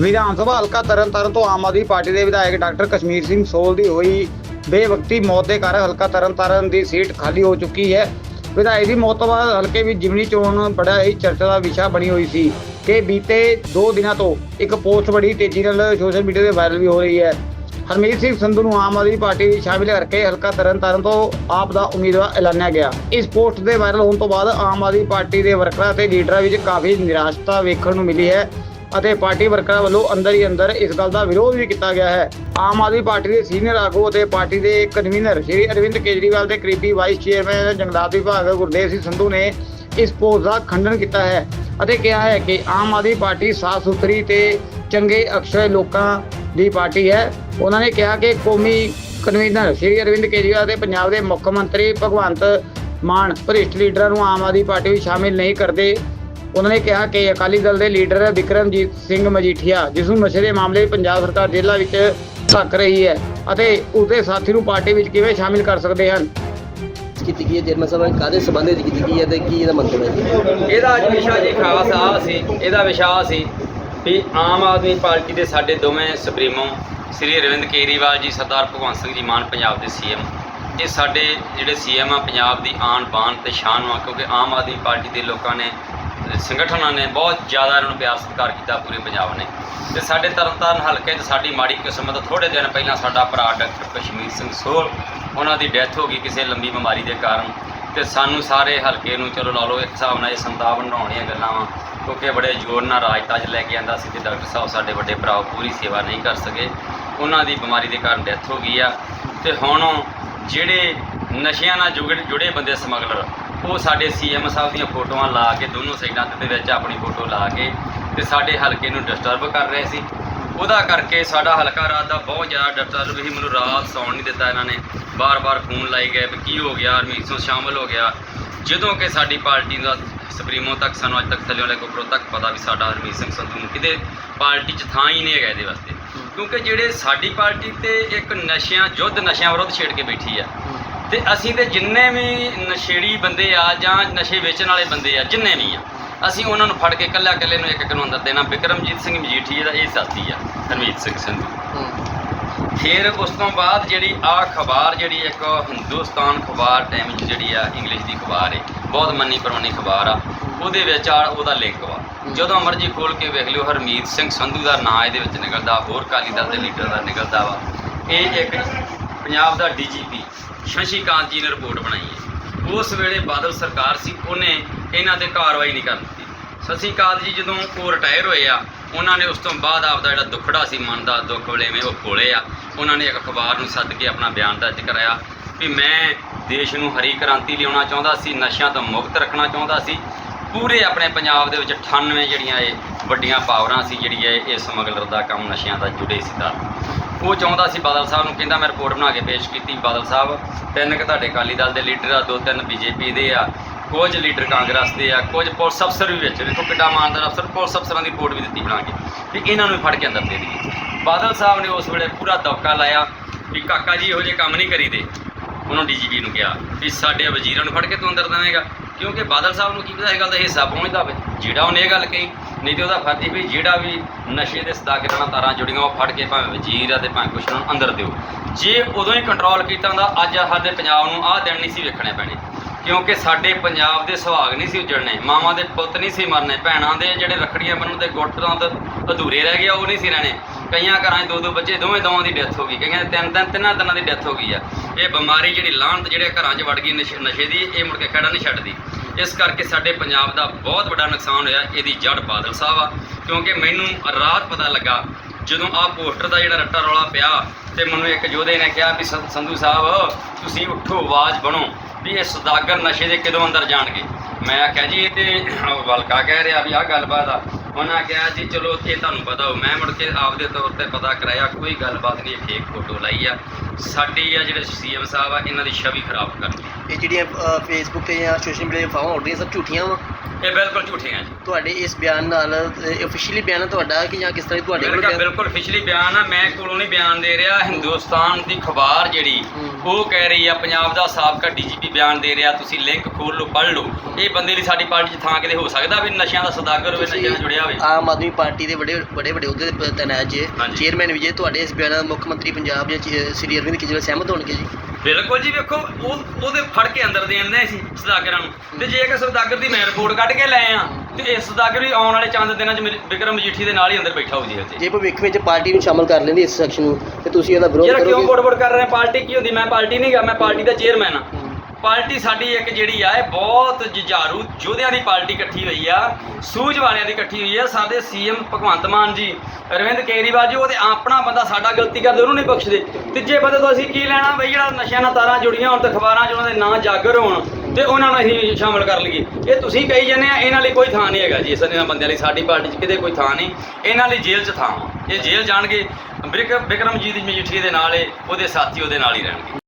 ਵਿਧਾਨ ਸਭਾ ਹਲਕਾ ਤਰਨਤਾਰਨ ਤੋਂ ਆਮ ਆਦਮੀ ਪਾਰਟੀ ਦੇ ਵਿਧਾਇਕ ਡਾਕਟਰ ਕਸ਼ਮੀਰ ਸਿੰਘ ਸੋਲ ਦੀ ਹੋਈ ਬੇਵਕਤੀ ਮੌਤ ਦੇ ਕਾਰਨ ਹਲਕਾ ਤਰਨਤਾਰਨ ਦੀ ਸੀਟ ਖਾਲੀ ਹੋ ਚੁੱਕੀ ਹੈ। ਵਿਧਾਇਕ ਦੀ ਮੌਤ ਤੋਂ ਬਾਅਦ ਹਲਕੇ ਵਿੱਚ ਜਿਮਨੀ ਚੋਣ ਬੜਾ ਹੀ ਚਰਚਾ ਦਾ ਵਿਸ਼ਾ ਬਣੀ ਹੋਈ ਸੀ ਕਿ ਬੀਤੇ 2 ਦਿਨਾਂ ਤੋਂ ਇੱਕ ਪੋਸਟ ਬੜੀ ਤੇਜ਼ੀ ਨਾਲ ਸੋਸ਼ਲ ਮੀਡੀਆ ਤੇ ਵਾਇਰਲ ਵੀ ਹੋ ਰਹੀ ਹੈ। ਹਰਮੀਤ ਸਿੰਘ ਸੰਧੂ ਨੂੰ ਆਮ ਆਦਮੀ ਪਾਰਟੀ ਵਿੱਚ ਸ਼ਾਮਿਲ ਕਰਕੇ ਹਲਕਾ ਤਰਨਤਾਰਨ ਤੋਂ ਆਪ ਦਾ ਉਮੀਦਵਾਰ ਐਲਾਨਿਆ ਗਿਆ। ਇਸ ਪੋਸਟ ਦੇ ਵਾਇਰਲ ਹੋਣ ਤੋਂ ਬਾਅਦ ਆਮ ਆਦਮੀ ਪਾਰਟੀ ਦੇ ਵਰਕਰਾਂ ਤੇ ਲੀਡਰਾਂ ਵਿੱਚ ਕਾਫੀ ਨਿਰਾਸ਼ਤਾ ਵੇਖਣ ਨੂੰ ਮਿਲੀ ਹੈ। ਅਤੇ ਪਾਰਟੀ ਵਰਕਰਾਂ ਵੱਲੋਂ ਅੰਦਰ ਹੀ ਅੰਦਰ ਇਸ ਗੱਲ ਦਾ ਵਿਰੋਧ ਵੀ ਕੀਤਾ ਗਿਆ ਹੈ। ਆਮ ਆਦਮੀ ਪਾਰਟੀ ਦੇ ਸੀਨੀਅਰ ਆਗੂ ਅਤੇ ਪਾਰਟੀ ਦੇ ਕਨਵੀਨਰ ਸ਼੍ਰੀ ਅਰਵਿੰਦ ਕੇਜਰੀਵਾਲ ਦੇ ਕਰੀਬੀ ਵਾਈਸ ਚੇਅਰਮੈਨ ਜੰਗਲਾਤ ਵਿਭਾਗ ਗੁਰਦੇਵ ਸਿੰਘ ਸੰਧੂ ਨੇ ਇਸ ਪੋਸਟ ਦਾ ਖੰਡਨ ਕੀਤਾ ਹੈ ਅਤੇ ਕਿਹਾ ਹੈ ਕਿ ਆਮ ਆਦਮੀ ਪਾਰਟੀ ਸਾਫ਼ ਸੁਥਰੀ ਤੇ ਚੰਗੇ ਅਕਸ਼ਰ ਲੋਕਾਂ ਦੀ ਪਾਰਟੀ ਹੈ। ਉਹਨਾਂ ਨੇ ਕਿਹਾ ਕਿ ਕੌਮੀ ਕਨਵੀਨਰ ਸ਼੍ਰੀ ਅਰਵਿੰਦ ਕੇਜਰੀਵਾਲ ਤੇ ਪੰਜਾਬ ਦੇ ਮੁੱਖ ਮੰਤਰੀ ਭਗਵੰਤ ਮਾਨ, ਭ੍ਰਿਸ਼ਟ ਲੀਡਰਾਂ ਨੂੰ ਆਮ ਆਦਮੀ ਪਾਰਟੀ ਵਿੱਚ ਸ਼ਾਮਿਲ ਨਹੀਂ ਕਰਦੇ। ਉਹਨਾਂ ਨੇ ਕਿਹਾ ਕਿ ਅਕਾਲੀ ਦਲ ਦੇ ਲੀਡਰ ਵਿਕਰਮਜੀਤ ਸਿੰਘ ਮਜੀਠੀਆ ਜਿਸ ਨੂੰ ਨਸ਼ੇ ਦੇ ਮਾਮਲੇ ਵਿੱਚ ਪੰਜਾਬ ਸਰਕਾਰ ਜੇਲ੍ਹਾਂ ਵਿੱਚ ਧੱਕ ਰਹੀ ਹੈ ਅਤੇ ਉਸਦੇ ਸਾਥੀ ਨੂੰ ਪਾਰਟੀ ਵਿੱਚ ਕਿਵੇਂ ਸ਼ਾਮਿਲ ਕਰ ਸਕਦੇ ਹਨ? ਕੀਤੀ ਗਈ ਹੈ ਚੇਅਰਮੈਨ ਸਾਹਿਬ ਕਾਦੇ ਸਬੰਧ ਵਿੱਚ ਕੀਤੀ ਗਈ ਹੈ ਤੇ ਕੀ ਇਹਦਾ ਮੰਤਵ ਹੈ ਜੀ? ਇਹਦਾ ਅੱਜ ਵਿਸ਼ਾ ਜੀ ਖਾਸ ਆ ਸੀ ਇਹਦਾ ਵਿਸ਼ਾ ਸੀ ਵੀ ਆਮ ਆਦਮੀ ਪਾਰਟੀ ਦੇ ਸਾਡੇ ਦੋਵੇਂ ਸੁਪਰੀਮੋ ਸ੍ਰੀ ਅਰਵਿੰਦ ਕੇਜਰੀਵਾਲ ਜੀ ਸਰਦਾਰ ਭਗਵੰਤ ਸਿੰਘ ਜੀ ਮਾਨ ਪੰਜਾਬ ਦੇ ਸੀਐਮ ਇਹ ਸਾਡੇ ਜਿਹੜੇ ਸੀਐਮ ਆ ਪੰਜਾਬ ਦੀ ਆਨ ਬਾਨ ਤੇ ਸ਼ਾਨ ਆ ਕਿਉਂਕਿ ਆਮ ਆਦਮੀ ਪਾਰਟੀ ਦੇ ਲੋਕਾਂ ਨੇ ਸੰਗਠਨਾਂ ਨੇ ਬਹੁਤ ਜ਼ਿਆਦਾ ਇਹਨਾਂ ਨੂੰ ਪਿਆਰ ਸਤਿਕਾਰ ਕੀਤਾ ਪੂਰੇ ਪੰਜਾਬ ਨੇ। ਤੇ ਸਾਡੇ ਤਰਨਤਾਰਨ ਹਲਕੇ 'ਚ ਸਾਡੀ ਮਾੜੀ ਕਿਸਮਤ ਥੋੜੇ ਦਿਨ ਪਹਿਲਾਂ ਸਾਡਾ ਭਰਾ ਡਾਕਟਰ ਕਸ਼ਮੀਰ ਸਿੰਘ ਸੋਲ ਉਹਨਾਂ ਦੀ ਡੈਥ ਹੋ ਗਈ ਕਿਸੇ ਲੰਬੀ ਬਿਮਾਰੀ ਦੇ ਕਾਰਨ। ਤੇ ਸਾਨੂੰ ਸਾਰੇ ਹਲਕੇ ਨੂੰ ਚਲੋ ਲਾ ਲਓ, ਇੱਕ ਹਿਸਾਬ ਨਾਲ ਇਹ ਸੰਤਾਪ ਬਣਾਉਣੀਆਂ ਗੱਲਾਂ ਵਾ, ਕਿਉਂਕਿ ਬੜੇ ਜ਼ੋਰ ਨਾਲ ਰਾਜਤਾਜ ਲੈ ਕੇ ਆਂਦਾ ਸੀ ਤੇ ਡਾਕਟਰ ਸਾਹਿਬ ਸਾਡੇ ਵੱਡੇ ਭਰਾ ਪੂਰੀ ਸੇਵਾ ਨਹੀਂ ਕਰ ਸਕੇ। ਉਹਨਾਂ ਦੀ ਬਿਮਾਰੀ ਦੇ ਕਾਰਨ ਡੈਥ ਹੋ ਗਈ ਆ। ਤੇ ਹੁਣ ਜਿਹੜੇ ਨਸ਼ਿਆਂ ਨਾਲ ਜੁੜੇ ਜੁੜੇ ਬੰਦੇ ਸਮਗਲਰ ਉਹ ਸਾਡੇ ਸੀਐਮ ਸਾਹਿਬ ਦੀਆਂ ਫੋਟੋਆਂ ਲਾ ਕੇ, ਦੋਨੋਂ ਸਾਈਡਾਂ ਦੇ ਵਿੱਚ ਆਪਣੀ ਫੋਟੋ ਲਾ ਕੇ ਤੇ ਸਾਡੇ ਹਲਕੇ ਨੂੰ ਡਿਸਟਰਬ ਕਰ ਰਹੇ ਸੀ। ਉਹਦਾ ਕਰਕੇ ਸਾਡਾ ਹਲਕਾ ਰਾਤ ਦਾ ਬਹੁਤ ਜ਼ਿਆਦਾ ਡਿਸਟਰਬ ਸੀ। ਮੈਨੂੰ ਰਾਤ ਸੌਣ ਨਹੀਂ ਦਿੱਤਾ ਇਹਨਾਂ ਨੇ। ਬਾਰ-ਬਾਰ ਫੋਨ ਲਾਈ ਗਏ ਵੀ ਕੀ ਹੋ ਗਿਆ, ਹਰਮੀਤ ਸਿੰਘ ਸ਼ਾਮਲ ਹੋ ਗਿਆ। ਜਦੋਂ ਕਿ ਸਾਡੀ ਪਾਰਟੀ ਦਾ ਸੁਪਰੀਮੋ ਤੱਕ, ਸਾਨੂੰ ਅੱਜ ਤੱਕ ਥੱਲੇ ਵਾਲੇ ਕੋਪਰੋ ਤੱਕ ਪਤਾ ਵੀ ਸਾਡਾ ਹਰਮੀਤ ਸਿੰਘ ਸੰਧੂ ਨੂੰ ਕਿਤੇ ਪਾਰਟੀ 'ਚ ਥਾਂ ਹੀ ਨਹੀਂ ਹੈਗਾ ਇਹਦੇ ਵਾਸਤੇ। ਕਿਉਂਕਿ ਜਿਹੜੇ ਸਾਡੀ ਪਾਰਟੀ ਤੇ ਇੱਕ ਨਸ਼ਿਆਂ, ਯੁੱਧ ਨਸ਼ਿਆਂ ਵਿਰੁੱਧ ਛੇੜ ਕੇ ਬੈਠੀ ਆ ਤੇ ਅਸੀਂ ਤੇ ਜਿੰਨੇ ਵੀ ਨਸ਼ੇੜੀ ਬੰਦੇ ਆ ਜਾਂ ਨਸ਼ੇ ਵੇਚਣ ਵਾਲੇ ਬੰਦੇ ਆ, ਜਿੰਨੇ ਵੀ ਆ, ਅਸੀਂ ਉਹਨਾਂ ਨੂੰ ਫੜ ਕੇ ਕੱਲਾ ਕੱਲੇ ਨੂੰ ਇੱਕ ਇੱਕ ਨੂੰ ਅੰਦਰ ਦੇਣਾ। ਬਿਕਰਮਜੀਤ ਸਿੰਘ ਮਜੀਠੀਆ ਦਾ ਇਹ ਸਾਥੀ ਆ, ਹਰਮੀਤ ਸਿੰਘ ਸੰਧੂ। ਫਿਰ ਉਸ ਤੋਂ ਬਾਅਦ ਜਿਹੜੀ ਆ ਖਬਰ, ਜਿਹੜੀ ਇੱਕ ਹਿੰਦੁਸਤਾਨ ਖਬਰ ਟਾਈਮ ਵਿੱਚ ਜਿਹੜੀ ਆ ਇੰਗਲਿਸ਼ ਦੀ ਖਬਰ ਏ, ਬਹੁਤ ਮੰਨੀ ਪਰਵਾਨੀ ਖਬਰ ਆ, ਉਹਦੇ ਵਿੱਚ ਆ ਉਹਦਾ ਲਿੰਕ ਵਾ। ਜਦੋਂ ਮਰਜ਼ੀ ਖੋਲ ਕੇ ਵੇਖ ਲਿਓ, ਹਰਮੀਤ ਸਿੰਘ ਸੰਧੂ ਦਾ ਨਾਂ ਇਹਦੇ ਵਿੱਚ ਨਿਕਲਦਾ, ਹੋਰ ਕਾਲੀ ਦਲ ਦੇ ਲੀਡਰ ਦਾ ਨਿਕਲਦਾ ਵਾ। ਇਹ ਇੱਕ ਪੰਜਾਬ ਦਾ ਡੀਜੀਪੀ ਸ਼ਸ਼ੀਕਾਂਤ ਜੀ ਨੇ ਰਿਪੋਰਟ ਬਣਾਈ ਹੈ। ਉਸ ਵੇਲੇ ਬਾਦਲ ਸਰਕਾਰ ਸੀ, ਉਹਨੇ ਇਹਨਾਂ ਤੇ ਕਾਰਵਾਈ ਨਹੀਂ ਕਰ ਦਿੱਤੀ। ਸ਼ਸ਼ੀਕਾਂਤ ਜੀ ਜਦੋਂ ਉਹ ਰਿਟਾਇਰ ਹੋਏ ਆ, ਉਹਨਾਂ ਨੇ ਉਸ ਤੋਂ ਬਾਅਦ ਆਪਦਾ ਜਿਹੜਾ ਦੁੱਖੜਾ ਸੀ, ਮਨ ਦਾ ਦੁੱਖ ਵਲੇਵੇਂ ਉਹ ਖੋਲੇ ਆ। ਉਹਨਾਂ ਨੇ ਇੱਕ ਅਖਬਾਰ ਨੂੰ ਸੱਦ ਕੇ ਆਪਣਾ ਬਿਆਨ ਦਰਜ ਕਰਾਇਆ ਵੀ ਮੈਂ ਦੇਸ਼ ਨੂੰ ਹਰੀ ਕ੍ਰਾਂਤੀ ਲਿਆਉਣਾ ਚਾਹੁੰਦਾ ਸੀ, ਨਸ਼ਿਆਂ ਤੋਂ ਮੁਕਤ ਰੱਖਣਾ ਚਾਹੁੰਦਾ ਸੀ। ਪੂਰੇ ਆਪਣੇ ਪੰਜਾਬ ਦੇ ਵਿੱਚ 98 ਜਿਹੜੀਆਂ ਇਹ ਵੱਡੀਆਂ ਪਾਵਰਾਂ ਸੀ ਜਿਹੜੀ ਹੈ ਇਹ ਸਮਗਲਰ ਦਾ ਕੰਮ ਨਸ਼ਿਆਂ ਦਾ ਜੁੜੇ ਸੀ ਤਾਂ। ਉਹ ਚਾਹੁੰਦਾ ਸੀ ਬਾਦਲ ਸਾਹਿਬ ਨੂੰ, ਕਹਿੰਦਾ ਮੈਂ ਰਿਪੋਰਟ ਬਣਾ ਕੇ ਪੇਸ਼ ਕੀਤੀ ਬਾਦਲ ਸਾਹਿਬ। ਤਿੰਨ ਕੁ ਤੁਹਾਡੇ ਅਕਾਲੀ ਦਲ ਦੇ ਲੀਡਰ ਆ, ਦੋ ਤਿੰਨ ਬੀਜੇਪੀ ਦੇ ਆ। ਕੁਝ ਲੀਡਰ ਕਾਂਗਰਸ ਦੇ ਆ, ਕੁਝ ਪੁਲਿਸ ਅਫਸਰ ਵੀ ਵਿੱਚ। ਦੇਖੋ ਕਿੱਡਾ ਮਾਨਦਾਰ ਅਫਸਰ, ਪੁਲਿਸ ਅਫਸਰਾਂ ਦੀ ਰਿਪੋਰਟ ਵੀ ਦਿੱਤੀ ਬਣਾ ਕੇ ਵੀ ਇਹਨਾਂ ਨੂੰ ਵੀ ਫੜ ਕੇ ਅੰਦਰ ਦੇ ਦਈਏ ਬਾਦਲ ਸਾਹਿਬ ਨੇ ਉਸ ਵੇਲੇ ਪੂਰਾ ਦਬਕਾ ਲਾਇਆ ਵੀ ਕਾਕਾ ਜੀ ਇਹੋ ਜਿਹੇ ਕੰਮ ਨਹੀਂ ਕਰੀਦੇ। ਉਹਨਾਂ ਡੀਜੀਪੀ ਨੂੰ ਕਿਹਾ ਵੀ ਸਾਡੇ ਵਜ਼ੀਰਾਂ ਨੂੰ ਫੜ ਕੇ ਤੂੰ ਅੰਦਰ ਦੇਵੇਂਗਾ। ਕਿਉਂਕਿ ਬਾਦਲ ਸਾਹਿਬ ਨੂੰ ਕੀ ਪਤਾ ਇਹ ਗੱਲ ਦਾ ਹਿੱਸਾ ਪਹੁੰਚਦਾ ਹੋਵੇ। ਜਿਹੜਾ ਉਹਨੇ ਇਹ ਗੱਲ ਕਹੀ ਨਹੀਂ ਤੇ ਉਹਦਾ ਫਰਜ਼ ਹੀ ਵੀ ਜਿਹੜਾ ਵੀ ਨਸ਼ੇ ਦੇ ਸਦਾਗਰਾਂ ਨਾਲ ਤਾਰਾਂ ਜੁੜੀਆਂ ਉਹ ਫੜ ਕੇ ਭਾਵੇਂ ਵਜ਼ੀਰ ਆ ਤੇ ਭਾਵੇਂ ਕੁਛ ਨੂੰ ਅੰਦਰ ਦਿਓ। ਜੇ ਉਦੋਂ ਹੀ ਕੰਟਰੋਲ ਕੀਤਾ ਹੁੰਦਾ, ਅੱਜ ਸਾਡੇ ਪੰਜਾਬ ਨੂੰ ਆਹ ਦਿਨ ਨਹੀਂ ਸੀ ਵੇਖਣੇ ਪੈਣੇ। ਕਿਉਂਕਿ ਸਾਡੇ ਪੰਜਾਬ ਦੇ ਸੁਹਾਗ ਨਹੀਂ ਸੀ ਉਜੜਨੇ, ਮਾਵਾਂ ਦੇ ਪੁੱਤ ਨਹੀਂ ਸੀ ਮਰਨੇ, ਭੈਣਾਂ ਦੇ ਜਿਹੜੇ ਰੱਖੜੀਆਂ ਬੰਨ੍ਹਣ ਦੇ ਗੁੱਟਾਂ ਤੋਂ ਅਧੂਰੇ ਰਹਿ ਗਿਆ, ਉਹ ਨਹੀਂ ਸੀ ਰਹਿਣੇ। ਕਈਆਂ ਘਰਾਂ 'ਚ ਦੋ ਦੋ ਬੱਚੇ, ਦੋਵੇਂ ਦੋਵਾਂ ਦੀ ਡੈਥ ਹੋ ਗਈ। ਕਈਆਂ ਦੇ ਤਿੰਨ ਤਿੰਨ ਤਿੰਨਾਂ ਦਿਨਾਂ ਦੀ ਡੈਥ ਹੋ ਗਈ ਆ। ਇਹ ਬਿਮਾਰੀ ਜਿਹੜੀ ਲਾਹਨਤ ਜਿਹੜੇ ਘਰਾਂ 'ਚ ਵੜ ਗਈ ਨਸ਼ੇ ਨਸ਼ੇ ਦੀ, ਇਹ ਮੁੜ ਕੇ ਖੜਾ ਨਹੀਂ ਛੱਡਦੀ। ਇਸ ਕਰਕੇ ਸਾਡੇ ਪੰਜਾਬ ਦਾ ਬਹੁਤ ਵੱਡਾ ਨੁਕਸਾਨ ਹੋਇਆ, ਇਹਦੀ ਜੜ ਬਾਦਲ ਸਾਹਿਬ ਆ। ਕਿਉਂਕਿ ਮੈਨੂੰ ਰਾਤ ਪਤਾ ਲੱਗਾ, ਜਦੋਂ ਆਹ ਪੋਸਟਰ ਦਾ ਜਿਹੜਾ ਰੱਟਾ ਰੌਲਾ ਪਿਆ ਤੇ ਮੈਨੂੰ ਇੱਕ ਯੋਧੇ ਨੇ ਕਿਹਾ ਵੀ ਸੰਧੂ ਸਾਹਿਬ, ਤੁਸੀਂ ਉੱਠੋ, ਆਵਾਜ਼ ਬਣੋ ਵੀ ਇਹ ਸੌਦਾਗਰ ਨਸ਼ੇ ਦੇ ਕਦੋਂ ਅੰਦਰ ਜਾਣਗੇ। ਮੈਂ ਆਖਿਆ ਜੀ, ਇਹ ਤੇ ਵਲਕਾ ਕਹਿ ਰਿਹਾ ਵੀ ਆਹ ਗੱਲਬਾਤ ਆ। ਉਹਨਾਂ ਕਿਹਾ ਜੀ, ਚਲੋ ਇਹ ਤੁਹਾਨੂੰ ਪਤਾ ਹੋ ਮੈਂ ਮੁੜ ਕੇ ਆਪਦੇ ਤੌਰ ਤੇ ਪਤਾ ਕਰਾਇਆ, ਕੋਈ ਗੱਲਬਾਤ ਨਹੀਂ ਫੇਕ ਫੋਟੋ ਲਾਈ ਆ। ਸਾਡੀ ਆ ਜਿਹੜੇ ਸੀਐਮ ਸਾਹਿਬ ਆ, ਇਹਨਾਂ ਦੀ ਛਵੀ ਖਰਾਬ ਕਰਨੀ ਇਹ ਜਿਹੜੀਆਂ ਫੇਸਬੁੱਕ ਤੇ ਜਾਂ ਸੋਸ਼ਲ ਮੀਡੀਆ ਤੇ ਫਾਹਾਂ ਉੱਡ ਰਹੀਆਂ, ਸਭ ਝੂਠੀਆਂ ਵਾ? ਇਹ ਬਿਲਕੁਲ ਝੂਠੀਆਂ ਜੀ। ਤੁਹਾਡੇ ਇਸ ਬਿਆਨ ਨਾਲ ਅਫੀਸ਼ੀਅਲੀ ਬਿਆਨ ਹੈ ਤੁਹਾਡਾ ਕਿ ਜਾਂ ਕਿਸ ਤਰ੍ਹਾਂ ਤੁਹਾਡੇ ਮੇਰੇ ਕੋਲ ਕੋਲ ਬਿਲਕੁਲ ਪਿਛਲੀ ਬਿਆਨ ਆ। ਮੈਂ ਕੋਲੋਂ ਨਹੀਂ ਬਿਆਨ ਦੇ ਰਿਹਾ। ਹਿੰਦੁਸਤਾਨ ਦੀ ਅਖਬਾਰ ਜਿਹੜੀ ਹੂੰ। ਉਹ ਕਹਿ ਰਹੀ ਆ ਪੰਜਾਬ ਦਾ ਸਾਬਕਾ ਡੀਜੀਪੀ ਬਿਆਨ ਦੇ ਰਿਹਾ। ਤੁਸੀਂ ਲਿੰਕ ਖੋਲ ਲਓ ਪੜ੍ਹ ਲਓ। ਇਹ ਬੰਦੇ ਲਈ ਸਾਡੀ ਪਾਰਟੀ 'ਚ ਥਾਂ ਕਿਤੇ ਹੋ ਸਕਦਾ ਵੀ ਨਸ਼ਿਆਂ ਦਾ ਸੌਦਾਗਰ ਹੋਵੇ ਨਸ਼ਿਆਂ ਨਾਲ ਜੁੜਿਆ ਹੋਵੇ? ਆਮ ਆਦਮੀ ਪਾਰਟੀ ਦੇ ਵੱਡੇ ਵੱਡੇ ਵੱਡੇ ਅਹੁਦੇ ਤੇ ਤੈਨਾਤ ਜੇ। ਹਾਂਜੀ। ਚੇਅਰਮੈਨ ਵੀ ਜੇ ਤੁਹਾਡੇ ਇਸ ਬਿਆਨ ਨਾਲ ਮੁੱਖ ਮੰਤਰੀ ਪੰਜਾਬ ਜਾਂ ਸ੍ਰੀ ਅਰਵਿੰਦ ਕੇਜਰੀਵਾਲ ਸਹਿਮਤ ਹੋਣਗੇ ਜੀ? ਬਿਲਕੁਲ ਜੀ ਵੇਖੋ ਉਹ ਉਹਦੇ ਫੜ ਕੇ ਅੰਦਰ ਦੇ ਸੀ ਸੌਦਾਗਰਾਂ ਨੂੰ ਤੇ ਜੇ ਇੱਕ ਸੌਦਾਗਰ ਦੀ ਮੈਂ ਰਿਪੋਰਟ ਕੱਢ ਕੇ ਲੈ ਆ ਤੇ ਇਹ ਸੌਦਾਗਰ ਵੀ ਆਉਣ ਵਾਲੇ ਚੰਦ ਦਿਨਾਂ 'ਚ ਮੇਰੇ- ਵਿਕਰਮ ਮਜੀਠੀ ਦੇ ਨਾਲ ਹੀ ਅੰਦਰ ਬੈਠਾ ਹੋ ਜੀ ਹਜੇ ਜੇ ਭਵਿੱਖ ਵਿੱਚ ਪਾਰਟੀ ਨੂੰ ਸ਼ਾਮਲ ਕਰ ਲੈਂਦੀ ਇਸ ਸੈਕਸ਼ਨ ਨੂੰ ਤੇ ਤੁਸੀਂ ਇਹਦਾ ਵਿਰੋਧ ਜਿਹੜਾ ਕਿਉਂ ਕਰੋਗੇ ਬੋੜ ਬੋੜ ਕਰ ਰਹੇ ਆ? ਪਾਰਟੀ ਕੀ ਹੁੰਦੀ ਮੈਂ ਪਾਰਟੀ ਨਹੀਂ ਗਾ ਮੈਂ ਪਾਰਟੀ ਦਾ ਚੇਅਰਮੈਨ ਆ। ਪਾਰਟੀ ਸਾਡੀ ਇੱਕ ਜਿਹੜੀ ਆ, ਇਹ ਬਹੁਤ ਜੁਝਾਰੂ, ਯੋਧਿਆਂ ਦੀ ਪਾਰਟੀ ਇਕੱਠੀ ਹੋਈ ਆ, ਸੂਝ ਵਾਲਿਆਂ ਦੀ ਇਕੱਠੀ ਹੋਈ ਆ। ਸਾਡੇ ਸੀਐਮ ਭਗਵੰਤ ਮਾਨ ਜੀ, ਅਰਵਿੰਦ ਕੇਜਰੀਵਾਲ ਜੀ ਉਹਦੇ ਆਪਣਾ ਬੰਦਾ ਸਾਡਾ ਗਲਤੀ ਕਰਦੇ, ਉਹਨੂੰ ਨਹੀਂ ਬਖਸ਼ਦੇ। ਤੀਜੇ ਬੰਦੇ ਤੋਂ ਅਸੀਂ ਕੀ ਲੈਣਾ? ਬਈ ਜਿਹੜਾ ਨਸ਼ਿਆਂ ਨਾਲ ਤਾਰਾਂ ਜੁੜੀਆਂ ਹੋਣ ਤੇ ਅਖਬਾਰਾਂ 'ਚ ਉਹਨਾਂ ਦੇ ਨਾਂ ਜਾਗਰ ਹੋਣ ਤੇ ਉਹਨਾਂ ਨੂੰ ਅਸੀਂ ਸ਼ਾਮਲ ਕਰ ਲਈਏ। ਇਹ ਤੁਸੀਂ ਕਹੀ ਜਾਂਦੇ ਆ, ਇਹਨਾਂ ਲਈ ਕੋਈ ਥਾਂ ਨਹੀਂ ਹੈਗਾ ਜੀ, ਇਸ ਇਹਨਾਂ ਬੰਦਿਆਂ ਲਈ ਸਾਡੀ ਪਾਰਟੀ 'ਚ ਕਿਤੇ ਕੋਈ ਥਾਂ ਨਹੀਂ। ਇਹਨਾਂ ਲਈ ਜੇਲ੍ਹ 'ਚ ਥਾਂ ਵਾ ਇਹ ਜੇਲ੍ਹ ਜਾਣਗੇ ਬਿਕ- ਬਿਕਰਮਜੀਤ ਮਜੀਠੀਏ ਦੇ ਨਾਲ ਇਹ, ਉਹਦੇ ਸਾਥੀ ਉਹਦੇ ਨਾਲ ਹੀ ਰਹਿਣਗੇ।